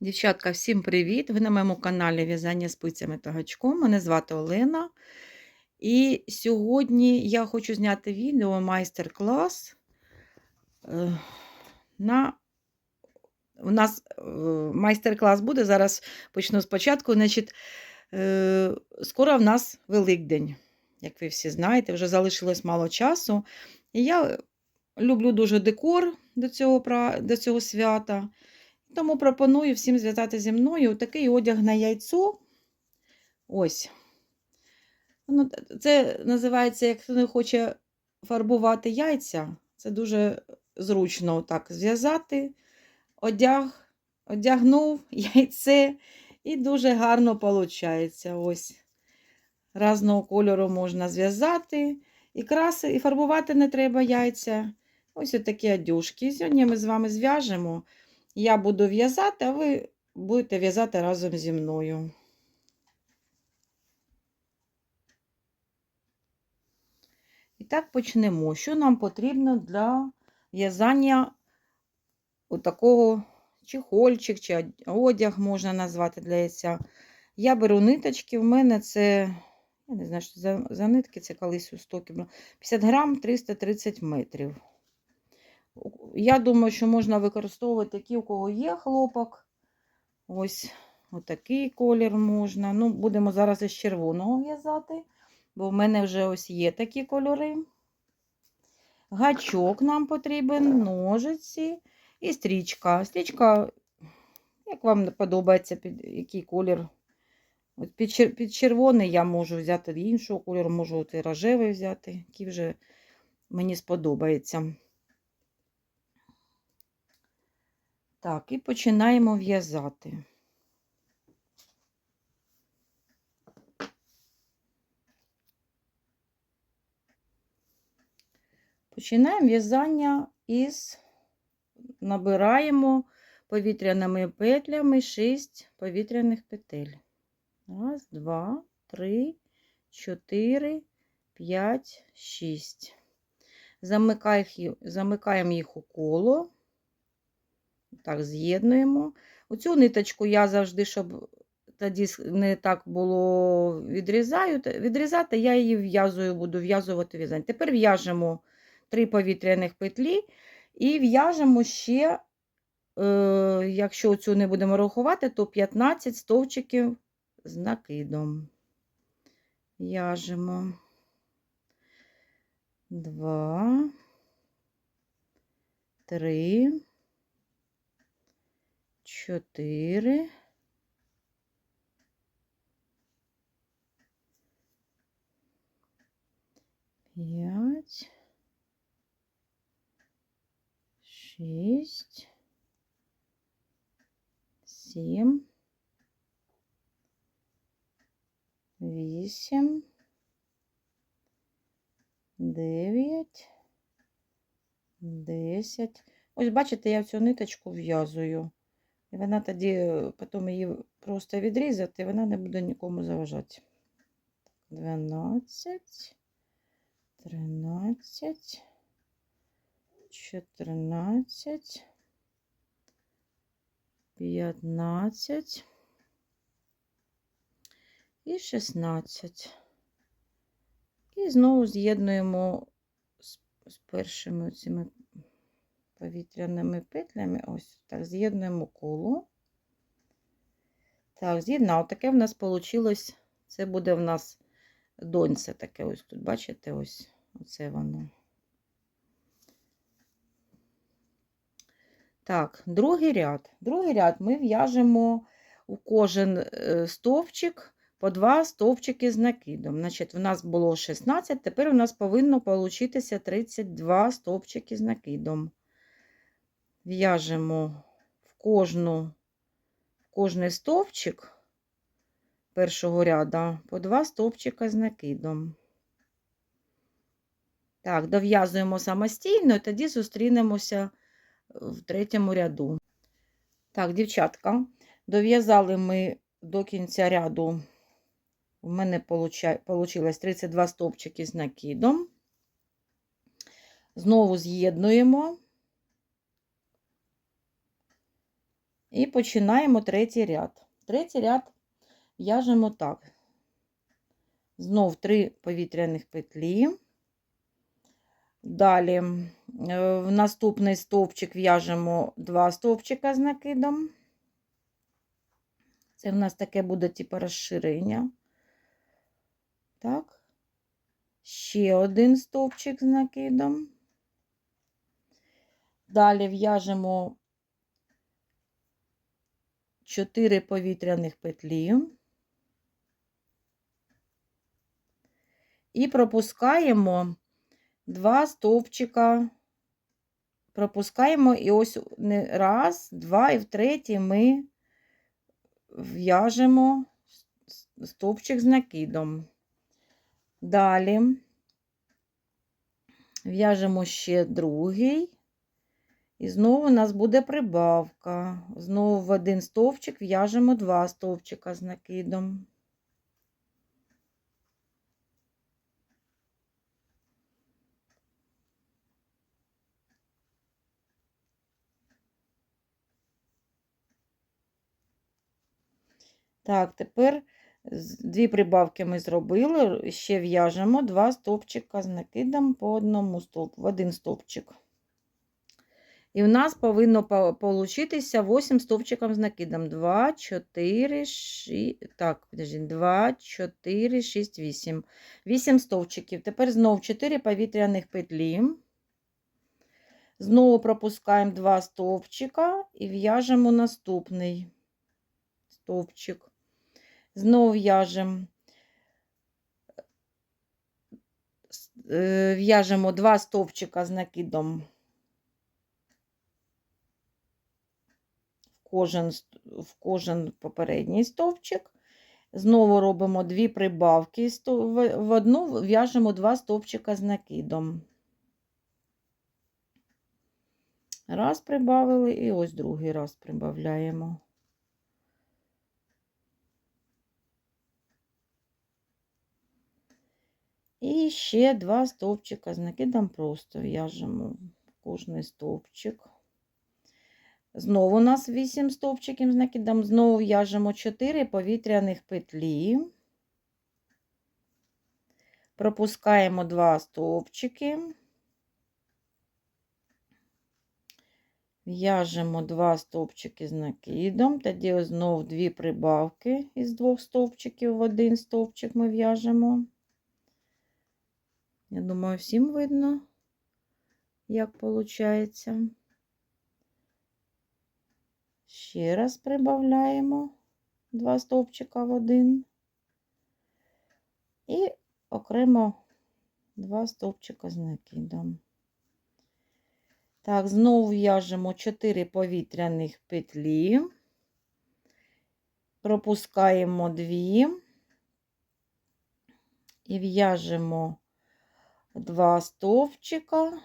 Дівчатка, всім привіт! Ви на моєму каналі В'язання спицями та гачком. Мене звати Олена. І сьогодні я хочу зняти відео майстер-клас. е, На... У нас е, майстер-клас буде. Зараз почну спочатку. Значить, е, Скоро в нас Великдень, як ви всі знаєте, вже залишилось мало часу. І я люблю дуже декор до цього, до цього свята. Тому пропоную всім зв'язати зі мною такий одяг на яйцо. Ось. Ну, це називається, як хто не хоче фарбувати яйця, це дуже зручно так зв'язати, одяг, одягнув яйце і дуже гарно виходить. Ось. Разного кольору можна зв'язати. І краси, і фарбувати не треба яйця. Ось такі одюшки. Сьогодні ми з вами зв'яжемо. Я буду в'язати, а ви будете в'язати разом зі мною. І так почнемо. Що нам потрібно для в'язання такого чехольчик чи одяг можна назвати для яйця. Я беру ниточки, в мене це, я не знаю, що за, за нитки, це колись у стокі було 50 грам 330 метрів. Я думаю, що можна використовувати ті, у кого є хлопок. Ось отакий колір можна. Ну, будемо зараз із червоного в'язати, бо в мене вже ось є такі кольори. Гачок нам потрібен, ножиці і стрічка. Стрічка, як вам подобається, під який колір. От під, під червоний я можу взяти іншого кольору, можу рожевий взяти, який вже мені сподобається. Так, і починаємо в'язати. Починаємо в'язання із набираємо повітряними петлями 6 повітряних петель. Раз, два, три, чотири, п'ять, шість. Замикаємо їх у коло. Так, з'єднуємо. Оцю ниточку я завжди, щоб тоді не так було відрізаю, відрізати, я її в'язую, буду в'язувати в'язання. Тепер в'яжемо 3 повітряних петлі і в'яжемо ще, е, якщо цю не будемо рахувати, то 15 стовпчиків з накидом. В'яжемо 2, 3, чотири. П'ять. Шість. Сім. Вісім. Дев'ять. Десять. Ось, бачите, я цю ниточку в'язую. Вона тоді, потім її просто відрізати, і вона не буде нікому заважати. 12, 13, 14, 15 і 16. І знову з'єднуємо з першими цими повітряними петлями. Ось так, з'єднуємо коло. Так, з'єднав. Таке в нас вийшло. Це буде в нас доньце таке. Ось тут, бачите, ось оце воно. Так, другий ряд. Другий ряд ми в'яжемо у кожен е, стовпчик по два стовпчики з накидом. Значить, в нас було 16, тепер у нас повинно получитися 32 стовпчики з накидом в'яжемо в кожну, в кожний стовпчик першого ряду по два стовпчика з накидом. Так, дов'язуємо самостійно, і тоді зустрінемося в третьому ряду. Так, дівчатка, дов'язали ми до кінця ряду. У мене вийшло 32 стовпчики з накидом. Знову з'єднуємо. І починаємо третій ряд. Третій ряд в'яжемо так. Знов 3 повітряних петлі. Далі е, в наступний стовпчик в'яжемо 2 стовпчика з накидом. Це в нас таке буде типу розширення. Так. Ще один стовпчик з накидом. Далі в'яжемо 4 повітряних петлі. І пропускаємо два стовпчика. Пропускаємо і ось раз, два, і в третій ми в'яжемо стовпчик з накидом. Далі в'яжемо ще другий. І знову у нас буде прибавка. Знову в один стовпчик в'яжемо два стовпчика з накидом. Так, тепер дві прибавки ми зробили, ще в'яжемо два стовпчика з накидом по одному стовп, в один стовпчик. І в нас повинно получитися 8 стовпчиків з накидом. 2, 4, 6, так, подожди, 2, 4, 6, 8. 8 стовпчиків. Тепер знову 4 повітряних петлі. Знову пропускаємо 2 стовпчика і в'яжемо наступний стовпчик. Знову в'яжемо е, в'яжемо 2 стовпчика з накидом. Кожен, в кожен попередній стовпчик. Знову робимо дві прибавки, в одну в'яжемо два стовпчика з накидом. Раз прибавили і ось другий раз прибавляємо. І ще два стовпчика з накидом просто в'яжемо в кожний стовпчик. Знову у нас 8 стовпчиків з накидом, знову в'яжемо 4 повітряних петлі, пропускаємо 2 стовпчики, в'яжемо 2 стовпчики з накидом, тоді знову 2 прибавки із двох стовпчиків в один стовпчик ми в'яжемо. Я думаю, всім видно, як виходить. Ще раз прибавляємо два стовпчика в один і окремо два стовпчика з накидом. Так, знову в'яжемо 4 повітряних петлі, пропускаємо 2 і в'яжемо два стовпчика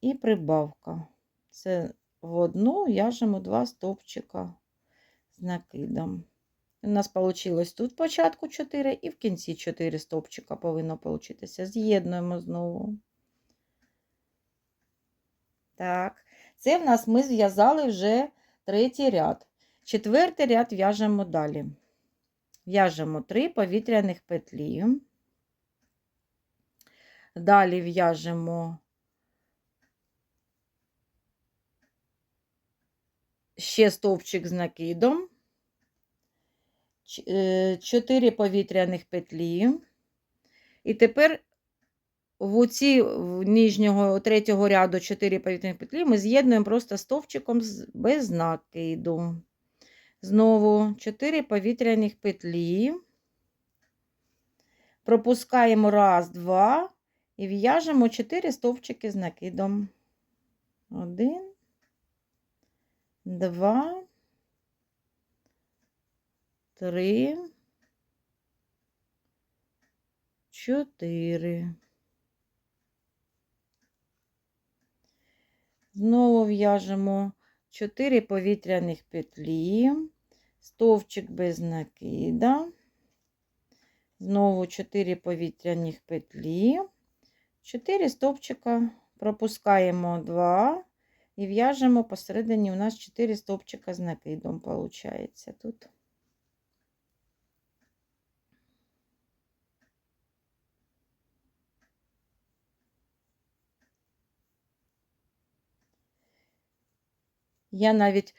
і прибавка. Це в одну в'яжемо два стовпчика з накидом. У нас вийшло тут початку 4 і в кінці 4 стовпчика повинно получитися. З'єднуємо знову. Так, це в нас ми зв'язали вже третій ряд. Четвертий ряд в'яжемо далі. В'яжемо 3 повітряних петлі. Далі в'яжемо ще стовпчик з накидом, 4 повітряних петлі. І тепер в оці в нижнього третього ряду 4 повітряних петлі ми з'єднуємо просто стовпчиком без накиду. Знову 4 повітряних петлі. Пропускаємо раз, два і в'яжемо 4 стовпчики з накидом. Один два, три, чотири. Знову в'яжемо 4 повітряних петлі, стовпчик без накида, знову 4 повітряних петлі, 4 стовпчика. Пропускаємо 2 І в'яжемо посередині у нас 4 стовпчика з накидом, виходить тут. Я навіть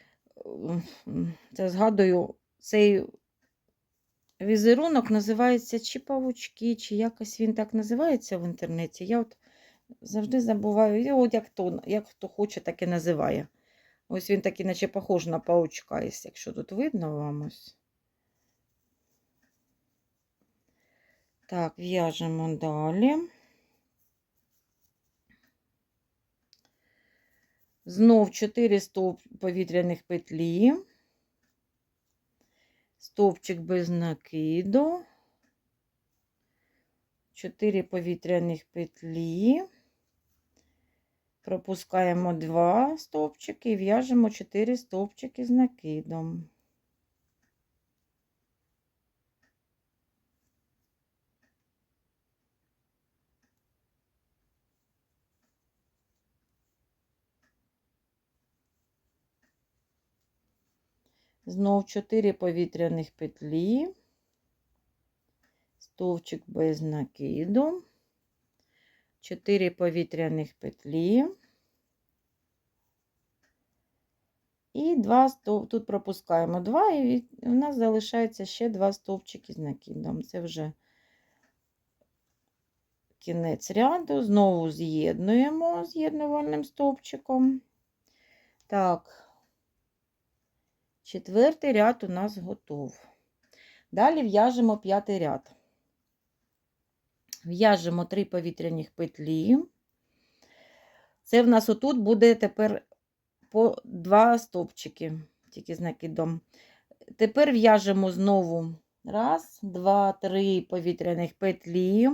це згадую, цей візерунок називається чи павучки, чи якось він так називається в інтернеті. Я от завжди забуваю, і от як хто, як хто хоче, так і називає. Ось він такий, наче похож на паучка, якщо тут видно вам ось. Так, в'яжемо далі. Знов 4 стовп повітряних петлі, стовпчик без накиду, 4 повітряних петлі, пропускаємо 2 стовпчики і в'яжемо 4 стовпчики з накидом. Знов 4 повітряних петлі, стовпчик без накиду, 4 повітряних петлі. І 2 стовп, тут пропускаємо 2, і у нас залишається ще 2 стовпчики з накидом. Це вже кінець ряду. Знову з'єднуємо з'єднувальним стовпчиком. Так. Четвертий ряд у нас готов. Далі в'яжемо п'ятий ряд. В'яжемо три повітряних петлі. Це в нас отут буде тепер по два стовпчики, тільки з накидом. Тепер в'яжемо знову раз, два, три повітряних петлі.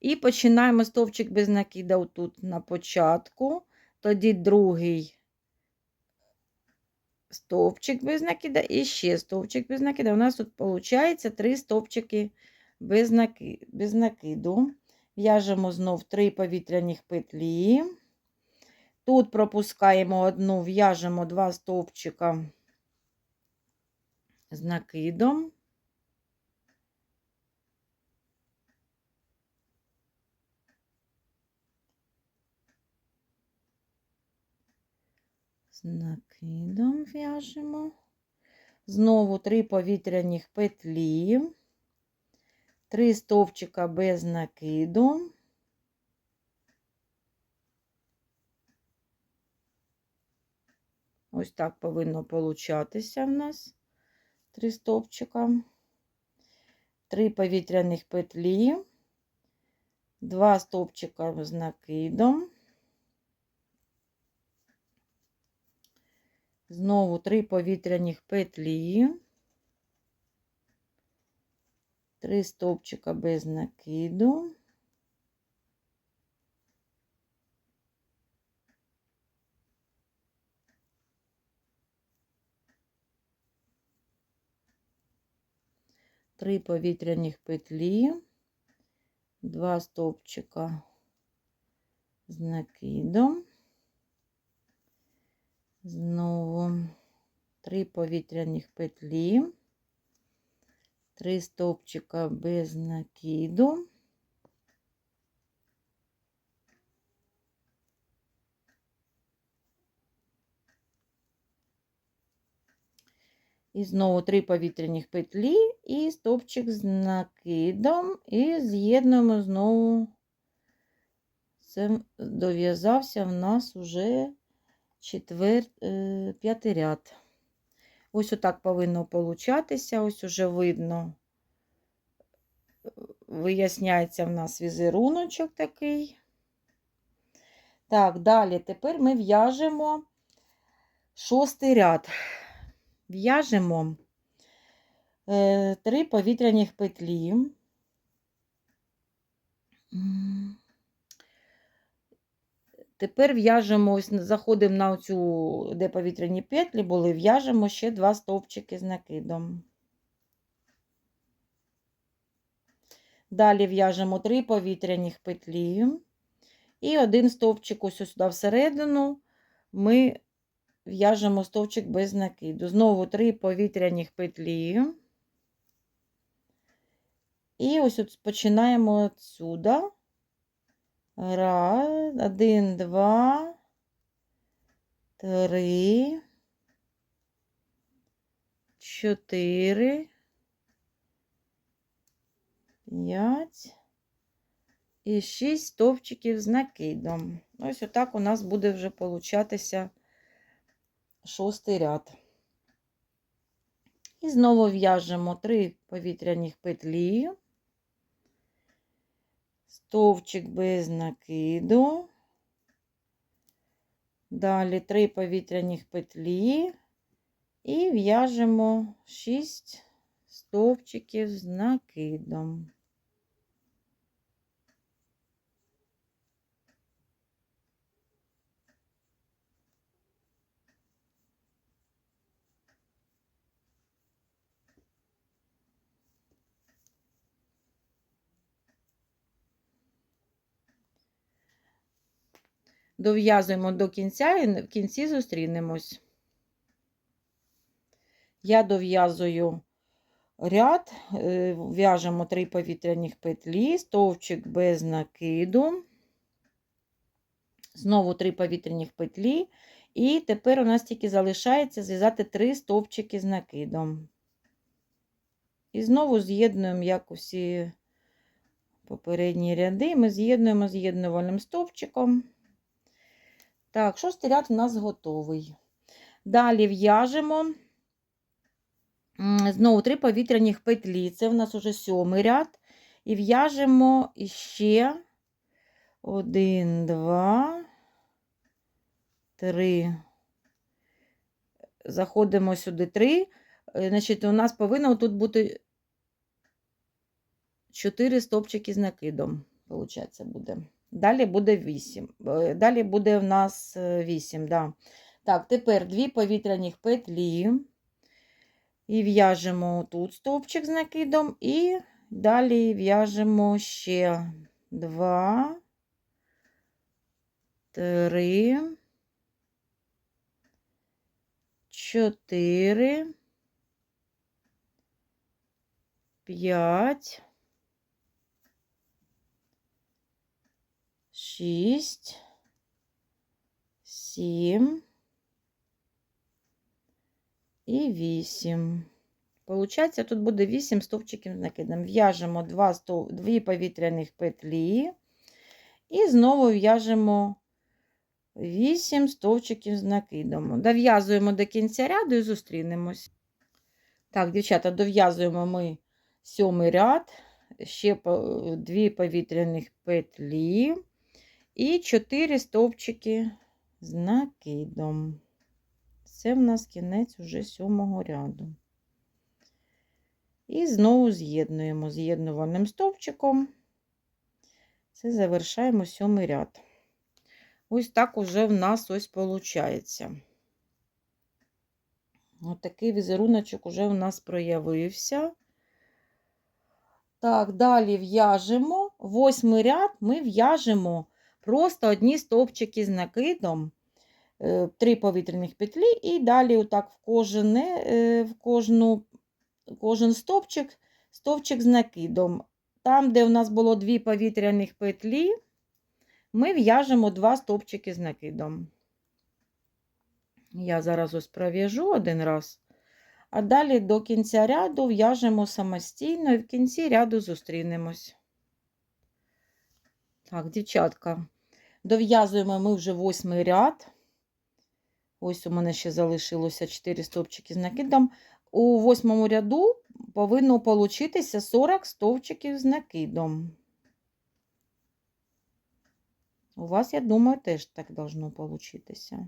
І починаємо стовпчик без накида тут на початку, тоді другий стовпчик без накида і ще стовпчик без накида. У нас тут виходить три стовпчики без, наки... без накиду. В'яжемо знов три повітряних петлі. Тут пропускаємо одну, в'яжемо два стовпчика з накидом. З накидом в'яжемо. Знову три повітряних петлі, три стовпчика без накиду. Ось так повинно получатися в нас три стовпчика, три повітряних петлі, два стовпчика з накидом. Знову три повітряних петлі, три стовпчика без накиду. Три повітряних петлі, два стовпчика з накидом. Знову три повітряних петлі, три стовпчика без накиду. І знову три повітряних петлі і стовпчик з накидом, і з'єднуємо знову, це дов'язався в нас уже четвер... е, п'ятий ряд. Ось отак повинно получатися, ось уже видно, виясняється в нас візеруночок такий. Так, далі тепер ми в'яжемо шостий ряд. В'яжемо е, три повітряних петлі. Тепер в'яжемо, заходимо на цю, де повітряні петлі були, в'яжемо ще два стовпчики з накидом. Далі в'яжемо три повітряних петлі. І один стовпчик ось сюди всередину ми в'яжемо стовпчик без накиду. Знову три повітряних петлі. І ось от починаємо отсюда. Раз, один, два, три, чотири, п'ять і шість стовпчиків з накидом. Ось отак у нас буде вже получатися шостий ряд. І знову в'яжемо три повітряних петлі, стовпчик без накиду, далі три повітряних петлі і в'яжемо 6 стовпчиків з накидом. Дов'язуємо до кінця і в кінці зустрінемось. Я дов'язую ряд, е, в'яжемо три повітряних петлі, стовпчик без накиду, знову три повітряних петлі, і тепер у нас тільки залишається зв'язати три стовпчики з накидом. І знову з'єднуємо, як усі попередні ряди, ми з'єднуємо з'єднувальним стовпчиком. Так, шостий ряд у нас готовий. Далі в'яжемо знову три повітряних петлі. Це у нас уже сьомий ряд. І в'яжемо іще один, два, три. Заходимо сюди три. Значить, у нас повинно тут бути 4 стопчики з накидом. Получається, буде. Далі буде 8. Далі буде в нас 8. Да. Так, тепер дві повітряних петлі. І в'яжемо тут стовпчик з накидом, і далі в'яжемо ще 2, 3, 4, 5, 6, 7 і 8. Получається, тут буде 8 стовпчиків з накидом. В'яжемо 2, стов... 2 повітряних петлі і знову в'яжемо 8 стовпчиків з накидом. Дов'язуємо до кінця ряду і зустрінемось. Так, дівчата, дов'язуємо ми сьомий ряд, ще 2 повітряних петлі і 4 стовпчики з накидом. Це в нас кінець уже сьомого ряду. І знову з'єднуємо з'єднувальним стовпчиком. Це завершаємо сьомий ряд. Ось так уже в нас ось виходить. Ось такий візеруночок уже в нас проявився. Так, далі в'яжемо восьмий ряд, ми в'яжемо просто одні стовпчики з накидом. Е, три повітряних петлі, і далі отак в кожен, в кожну, кожен стовпчик, стовпчик з накидом. Там, де у нас було дві повітряних петлі, ми в'яжемо два стовпчики з накидом. Я зараз ось пров'яжу один раз, а далі до кінця ряду в'яжемо самостійно і в кінці ряду зустрінемось. Так, дівчатка, дов'язуємо ми вже восьмий ряд. Ось у мене ще залишилося 4 стовпчики з накидом. У восьмому ряду повинно получитися 40 стовпчиків з накидом. У вас, я думаю, теж так должно получитися.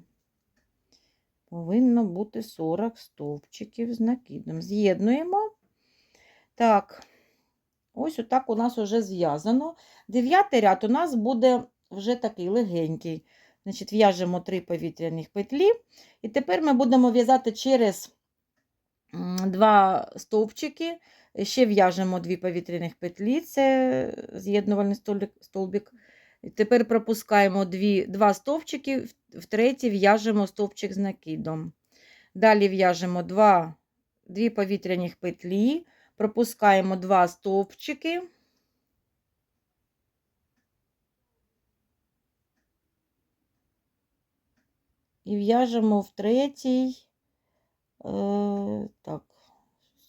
Повинно бути 40 стовпчиків з накидом. З'єднуємо. Так, ось отак у нас вже зв'язано. Дев'ятий ряд у нас буде вже такий легенький. Значить, В'яжемо три повітряних петлі. І тепер ми будемо в'язати через два стовпчики. Ще в'яжемо дві повітряних петлі, це з'єднувальний столбик. І Тепер пропускаємо дві, два стовпчики, в- третій в'яжемо стовпчик з накидом. Далі в'яжемо дві повітряних петлі, пропускаємо два стовпчики. І в'яжемо в третій. Е, так,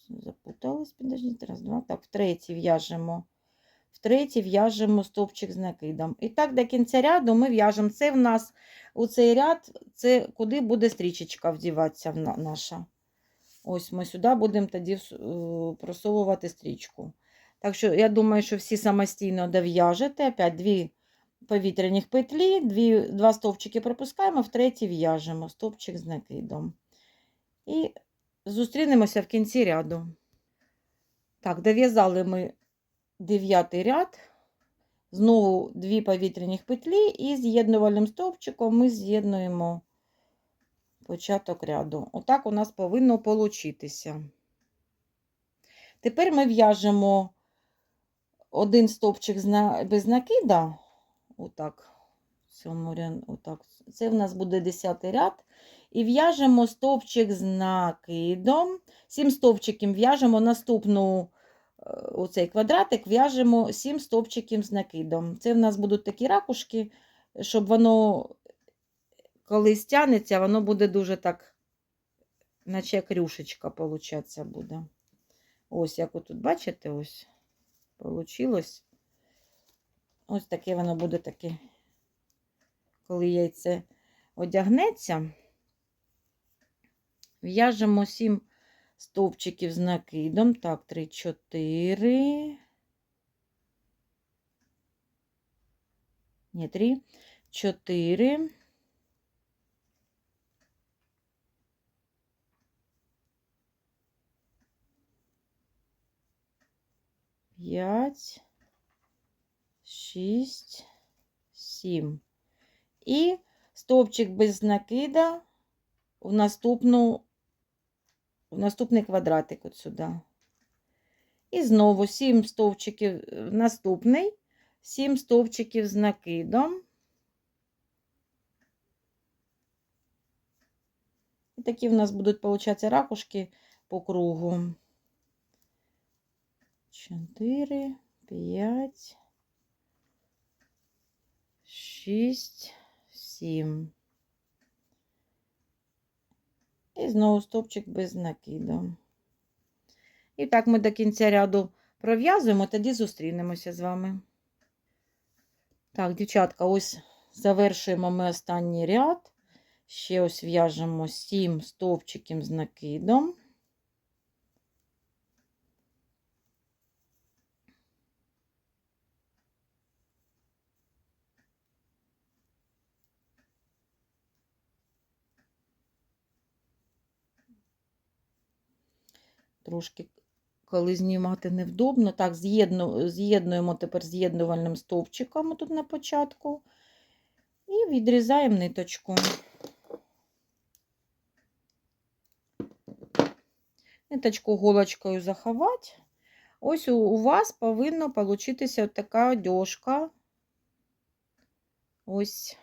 запуталась, підождіть, раз, два. Так, в третій в'яжемо. В третій в'яжемо стовпчик з накидом. І так до кінця ряду ми в'яжемо. Це в нас у цей ряд, це куди буде стрічечка вдіватися наша. Ось ми сюди будемо тоді е, просовувати стрічку. Так що я думаю, що всі самостійно дов'яжете. Опять дві повітряних петлі, дві, два стовпчики пропускаємо, в третій в'яжемо стовпчик з накидом. І зустрінемося в кінці ряду. Так, дов'язали ми дев'ятий ряд. Знову дві повітряних петлі і з'єднувальним стовпчиком ми з'єднуємо початок ряду. Отак у нас повинно получитися. Тепер ми в'яжемо один стовпчик без накида. Отак. Отак. Це в нас буде 10 ряд. І в'яжемо стовпчик з накидом. Сім стовпчиків в'яжемо наступну е, оцей квадратик, в'яжемо 7 стовпчиків з накидом. Це в нас будуть такі ракушки, щоб воно, коли стягнеться, воно буде дуже так, наче як рюшечка, буде. Ось, як отут, бачите, ось, получилось. Ось таке воно буде таке, коли яйце одягнеться. В'яжемо 7 стовпчиків з накидом. Так, 3, 4. Ні, 3, 4. П'ять, шість, сім. І стовпчик без накида в наступну, в наступний квадратик от сюди. І знову 7 стовпчиків в наступний, 7 стовпчиків з накидом. І такі в нас будуть получатися ракушки по кругу. 4, 5, 6, 7. І знову стовпчик без накиду. І так ми до кінця ряду пров'язуємо, тоді зустрінемося з вами. Так, дівчатка, ось завершуємо ми останній ряд. Ще ось в'яжемо 7 стовпчиків з накидом. Трошки, коли знімати невдобно. Так, з'єдну- з'єднуємо тепер з'єднувальним стовпчиком тут на початку. І відрізаємо ниточку. Ниточку голочкою заховати. Ось у, вас повинна получитися така одежка. Ось.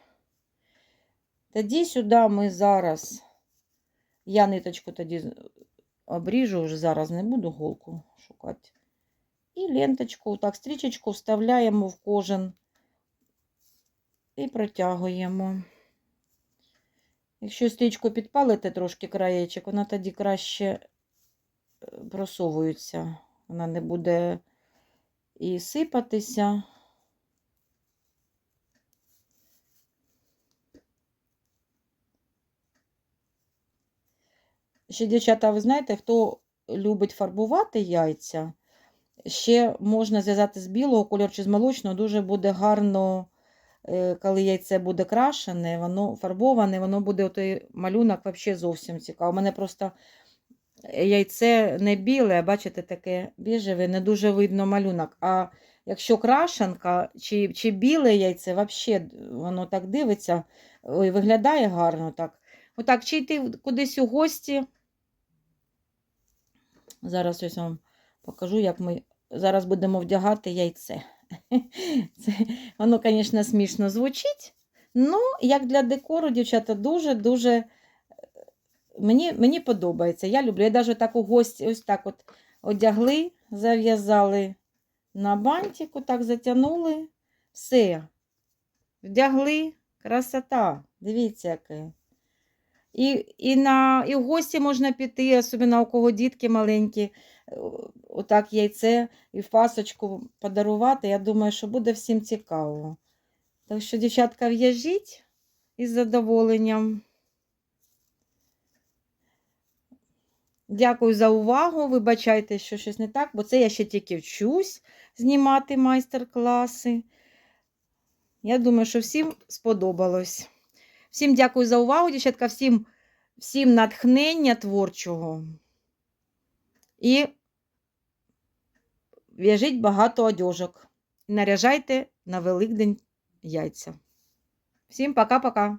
Тоді сюди ми зараз, я ниточку тоді обріжу, вже зараз не буду голку шукати. І ленточку, так, стрічечку вставляємо в кожен і протягуємо. Якщо стрічку підпалите трошки краєчок, вона тоді краще е, просовується. Вона не буде і сипатися. Ще, дівчата, ви знаєте, хто любить фарбувати яйця, ще можна зв'язати з білого кольору чи з молочного, дуже буде гарно, е, коли яйце буде крашене, воно фарбоване, воно буде той малюнок взагалі зовсім цікавий. У мене просто яйце не біле, бачите, таке біжеве, не дуже видно малюнок. А якщо крашенка чи, чи біле яйце, взагалі воно так дивиться, ой, виглядає гарно так. Отак, чи йти кудись у гості. Зараз ось вам покажу, як ми зараз будемо вдягати яйце. Це, воно, звісно, смішно звучить. Ну, як для декору, дівчата, дуже-дуже е, мені, мені подобається. Я люблю. Я навіть так у гості ось так от одягли, зав'язали на бантику, так затягнули. Все. Вдягли. Красота. Дивіться, яке. І, і, на, і в гості можна піти, особливо у кого дітки маленькі, е, отак яйце і фасочку подарувати. Я думаю, що буде всім цікаво. Так що, дівчатка, в'яжіть із задоволенням. Дякую за увагу. Вибачайте, що щось не так, бо це я ще тільки вчусь знімати майстер-класи. Я думаю, що всім сподобалось. Всім дякую за увагу, дівчатка, всім, всім натхнення творчого. І в'яжіть багато одежок. Наряжайте на Великдень яйця. Всім пока-пока.